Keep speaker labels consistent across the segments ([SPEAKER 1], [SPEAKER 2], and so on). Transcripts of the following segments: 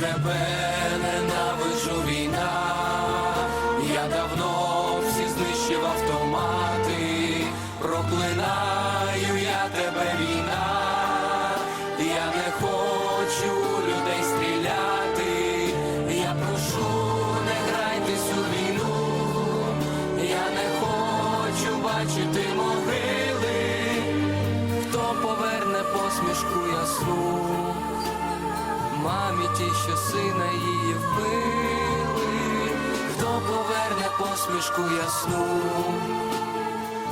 [SPEAKER 1] тебе ненавиджу війна, я давно всі знищив автомати, проклинаю я тебе війна, я не хочу людей стріляти, я прошу, не грайтесь у війну, я не хочу бачити могили, хто поверне посмішку ясну. Мамі ті, що сина її вбили, хто поверне посмішку ясну,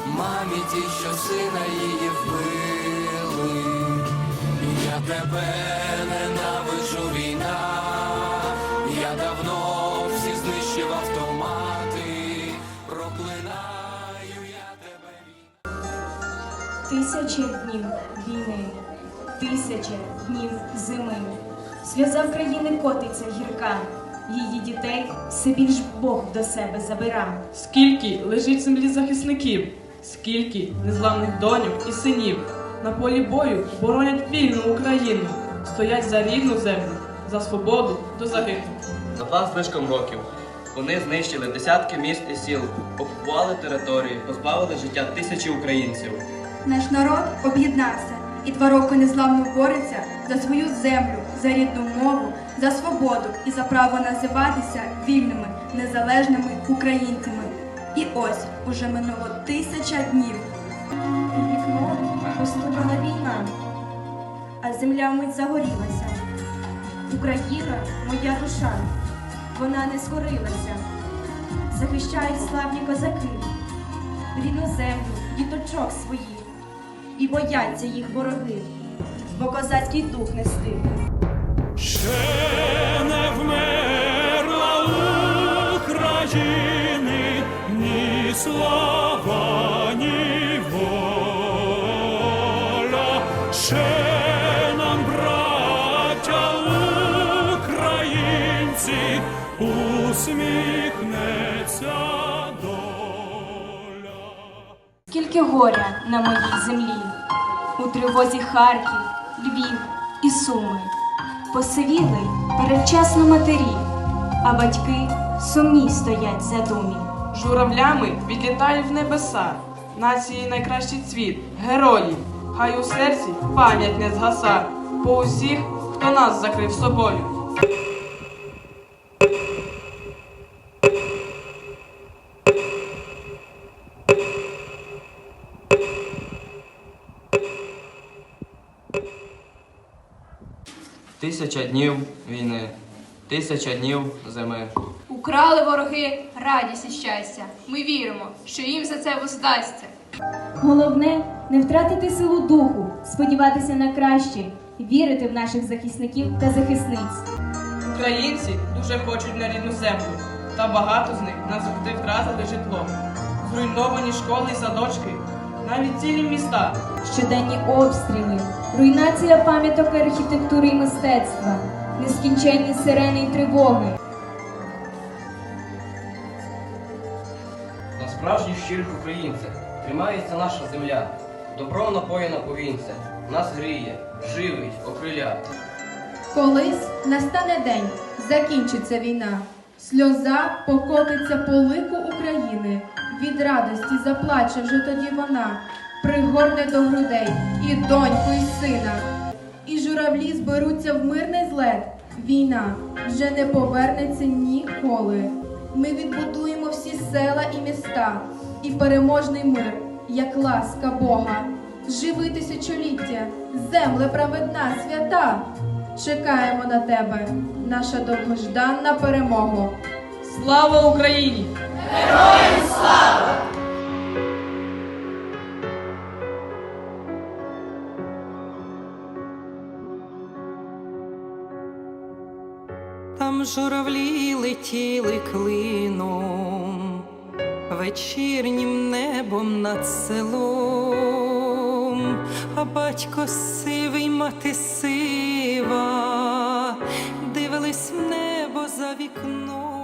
[SPEAKER 1] мамі ті, що сина її вбили, я тебе ненавиджу війна, я давно всі знищив автомати, проклинаю я тебе війна.
[SPEAKER 2] Тисячі днів війни, тисячі днів зими. Сльоза в країни котиться гірка, її дітей все більш Бог до себе забира.
[SPEAKER 3] Скільки лежить землі захисників, скільки незламних доньок і синів на полі бою боронять вільну Україну, стоять за рідну землю, за свободу до загибелі.
[SPEAKER 4] За два з лишком років вони знищили десятки міст і сіл, окупували території, позбавили життя тисячі українців.
[SPEAKER 5] Наш народ об'єднався і два роки незламно бореться за свою землю, за рідну мову, за свободу і за право називатися вільними, незалежними українцями. І ось уже минуло тисяча днів.
[SPEAKER 2] Вікно постукала війна, а земля вмить загорілася. Україна моя душа, вона не скорилася. Захищають славні козаки, рідну землю, діточок своїх, і бояться їх вороги, бо козацький дух не стихне.
[SPEAKER 6] Ще не вмерла України ні слава, ні воля. Ще нам, браття українці, усміхнеться доля.
[SPEAKER 2] Скільки горя на моїй землі, у тривозі Харків, Львів і Суми. Посивіли передчасно матері, а батьки сумні стоять задумі.
[SPEAKER 3] Журавлями відлітають в небеса, нації найкращий цвіт, герої, хай у серці пам'ять не згаса по усіх, хто нас закрив собою.
[SPEAKER 4] Тисяча днів війни, тисяча днів зими.
[SPEAKER 7] Украли вороги радість і щастя. Ми віримо, що їм за це воздасться.
[SPEAKER 2] Головне не втратити силу духу, сподіватися на краще, вірити в наших захисників та захисниць.
[SPEAKER 3] Українці дуже хочуть на рідну землю, та багато з них назавжди втратили житло. Зруйновані школи і садочки, навіть цілі міста.
[SPEAKER 2] Щоденні обстріли, руйнація пам'яток архітектури і мистецтва, нескінченні сирени і тривоги.
[SPEAKER 4] На справжніх щирих українцях тримається наша земля. Добром напоєна повінця, нас гріє, живить, окриля.
[SPEAKER 5] Колись настане день, закінчиться війна. Сльоза покотиться по лику України. Від радості заплаче вже тоді вона, пригорне до грудей і доньку, і сина. І журавлі зберуться в мирний злет. Війна вже не повернеться ніколи. Ми відбудуємо всі села і міста, і переможний мир, як ласка Бога. Живи тисячоліття, земле праведна, свята. Чекаємо на тебе, наша довгожданна перемога.
[SPEAKER 3] Слава Україні!
[SPEAKER 8] Там журавлі летіли клином, вечірнім небом над селом, а батько сивий, мати сива, дивились в небо за вікном.